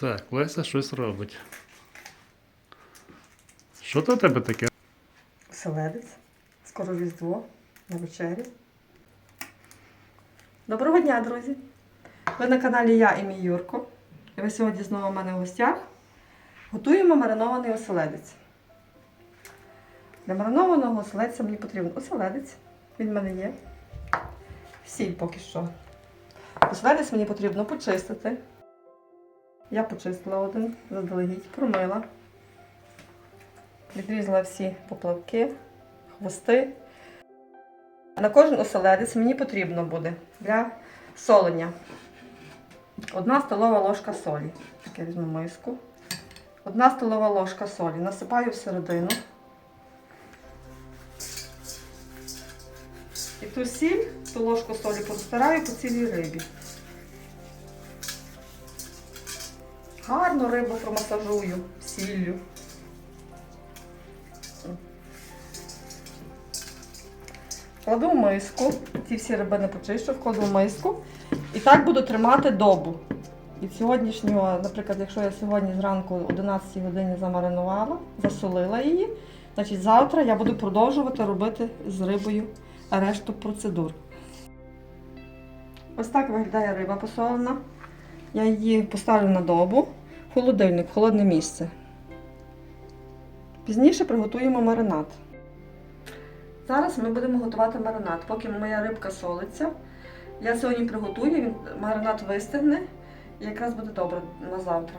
Так, Леся щось робить. Що то у тебе таке? Оселедець. Скоро Різдво на вечерю. Доброго дня, друзі! Ви на каналі Я і мій Юрко. І ви сьогодні знову у мене в гостях. Готуємо маринований оселедець. Для маринованого оселедця мені потрібен оселедець. Він в мене є. Сіль поки що. Оселедець мені потрібно почистити. Я почистила один, заздалегідь, промила. Відрізала всі поплавки, хвости. На кожен оселедець мені потрібно буде для солення. Одна столова ложка солі. Так я візьму миску. Одна столова ложка солі. Насипаю всередину. І ту сіль, ту ложку солі розтираю по цілій рибі. Гарно рибу промасажую сіллю. Кладу в миску, ці всі рибини почищу, вкладу в миску. І так буду тримати добу. Від сьогоднішнього, наприклад, якщо я сьогодні зранку о 11 годині замаринувала, засолила її, значить завтра я буду продовжувати робити з рибою решту процедур. Ось так виглядає риба посолена. Я її поставлю на добу в холодильник, в холодне місце. Пізніше приготуємо маринад. Зараз ми будемо готувати маринад. Поки моя рибка солиться, я сьогодні приготую, він маринад вистигне і якраз буде добре на завтра.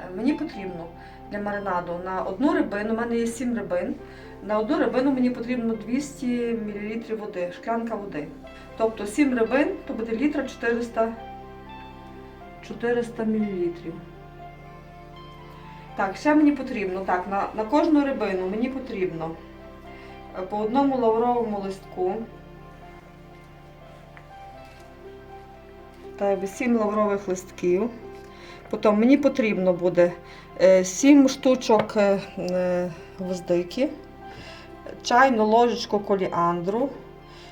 Е, Мені потрібно для маринаду на одну рибину, у мене є 7 рибин. На одну рибину мені потрібно 200 мл води, шклянка води. Тобто 7 рибин, то буде літра 400, 400 мл. Так, ще мені потрібно, так, на, на кожну рибину мені потрібно е, по одному лавровому листку. Та 7 лаврових листків. Потім мені потрібно буде 7 штучок е, е, гвоздики, чайну ложечку коліандру,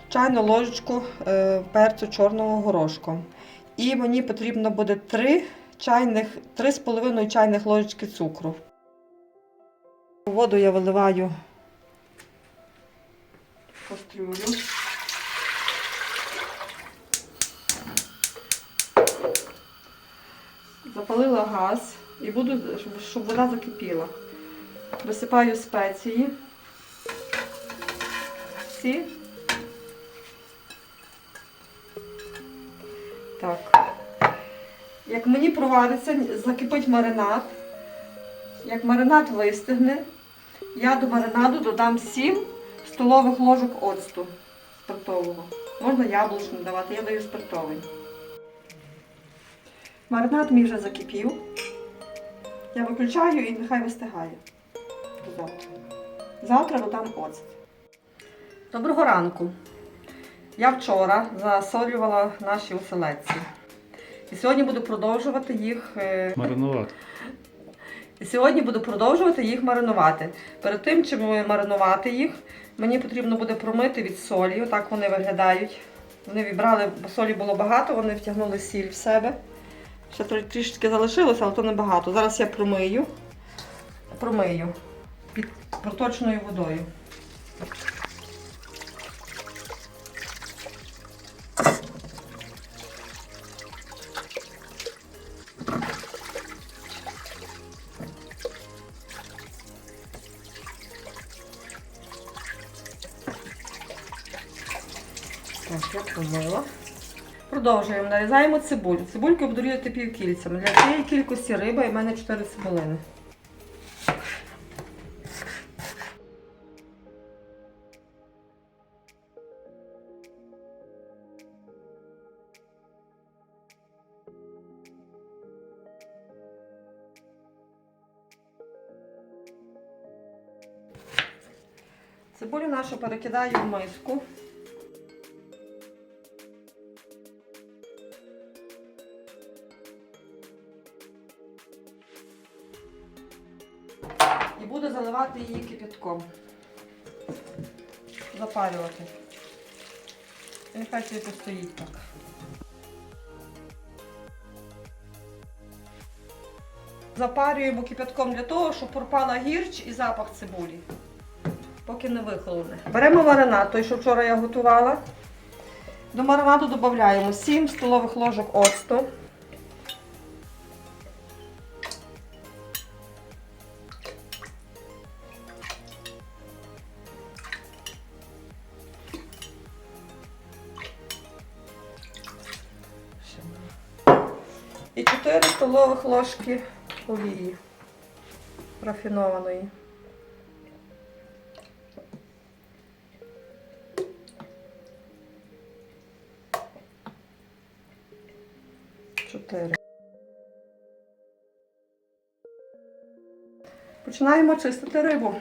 чайну ложечку е, перцю чорного горошку. І мені потрібно буде 3 чайних, 3,5 чайних ложечки цукру. Воду я виливаю в кастрюлю. Запалила газ і буду, щоб- вода закипіла. Висипаю спеції. Всі. Так. Як мені провариться, закипить маринад. Як маринад вистигне, я до маринаду додам 7 столових ложок оцту спиртового. Можна яблучний давати, я даю спиртовий. Маринад мій вже закипів. Я виключаю і нехай вистигає. Завтра. Додам оцет. Доброго ранку. Я вчора засолювала наші оселедці. І сьогодні буду продовжувати їх. е, Маринувати. і сьогодні буду продовжувати їх маринувати. Перед тим, чим маринувати їх, мені потрібно буде промити від солі. Отак вони виглядають. Вони вібрали, бо солі було багато, вони втягнули сіль в себе. Ще трішечки залишилося, але то небагато. Зараз я промию. Промию під проточною водою. Так. Продовжуємо. Нарізаємо цибулю. Цибульку різати півкільцями. Для цієї кількості риби і в мене 4 цибулини. Цибулю нашу перекидаю в миску. Заливати її кипятком. Запарювати. І нехай собі постоїть так. Запарюємо кипятком для того, щоб пропала гірч і запах цибулі. Поки не вихолоне. Беремо маринад, той, що вчора я готувала. До маринаду додаємо 7 столових ложок оцту. Ложки олії рафінованої. Чотири. Починаємо чистити рибу.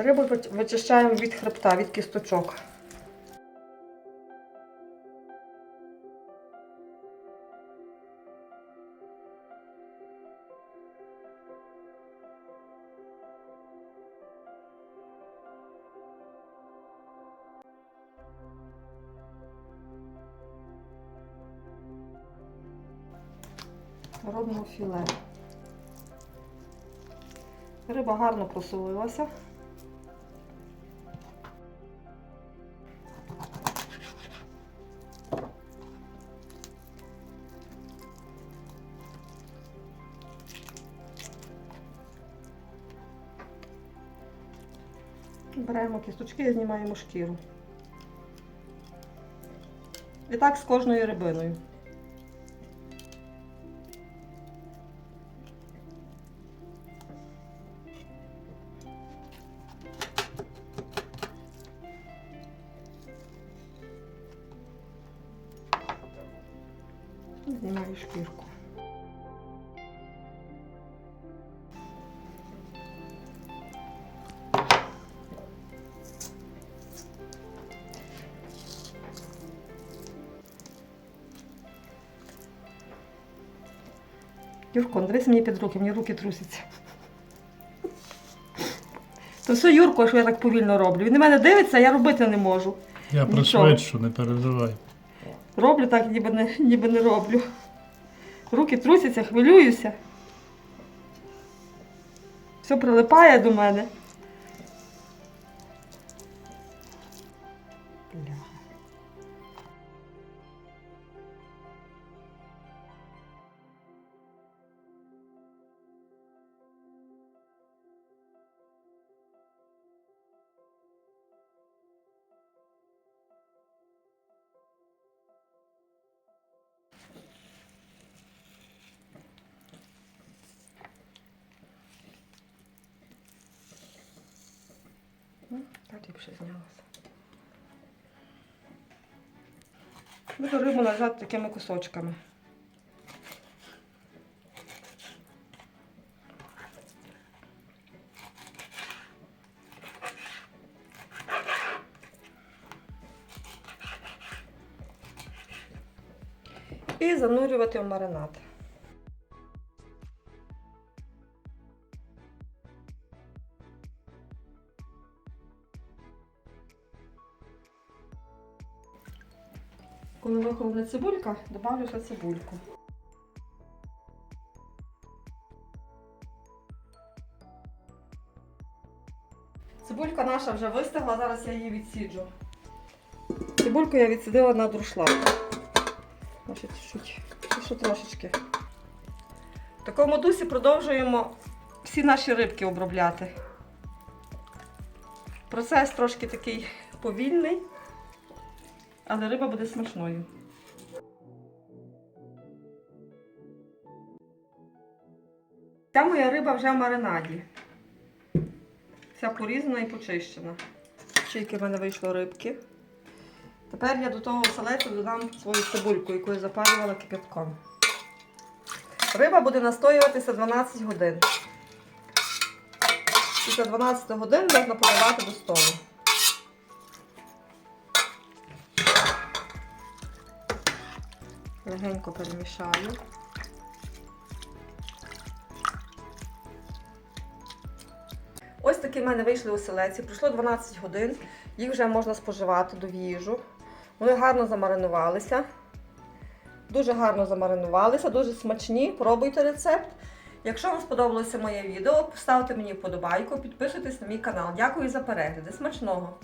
Рибу вичищаємо від хребта, від кісточок. Робимо філе. Риба гарно просолилася. Беремо кісточки і знімаємо шкіру. І так з кожною рибиною. Знімаю шкірку. Юрко, дивися мені під руки, мені руки трусяться. То все Юрко, що я так повільно роблю. Він на мене дивиться, а я робити не можу. Я пришвидшу, не переживай. Роблю так, ніби не, ніби не роблю. Руки трусяться, хвилююся. Все прилипає до мене. Ну, Так ліпше знялося. Буду рибу нарізати такими кусочками. І занурювати в маринад. Коли вихована цибулька, добавлю ще цибульку. Цибулька наша вже вистигла, зараз я її відсіджу. Цибульку я відсідила на друшлак. Значить, чуть, ще трошечки. В такому дусі продовжуємо всі наші рибки обробляти. Процес трошки такий повільний але риба буде смачною. Ця моя риба вже в маринаді. Вся порізана і почищена. Скільки в мене вийшло рибки. Тепер я до того оселецю додам свою цибульку, яку я запарювала кипятком. Риба буде настоюватися 12 годин. Після 12 годин можна подавати до столу. легенько перемішаю. Ось такі в мене вийшли оселеці. Пройшло 12 годин, їх вже можна споживати до їжу. Вони гарно замаринувалися. Дуже гарно замаринувалися, дуже смачні. Пробуйте рецепт. Якщо вам сподобалося моє відео, поставте мені вподобайку, підписуйтесь на мій канал. Дякую за перегляди. Смачного!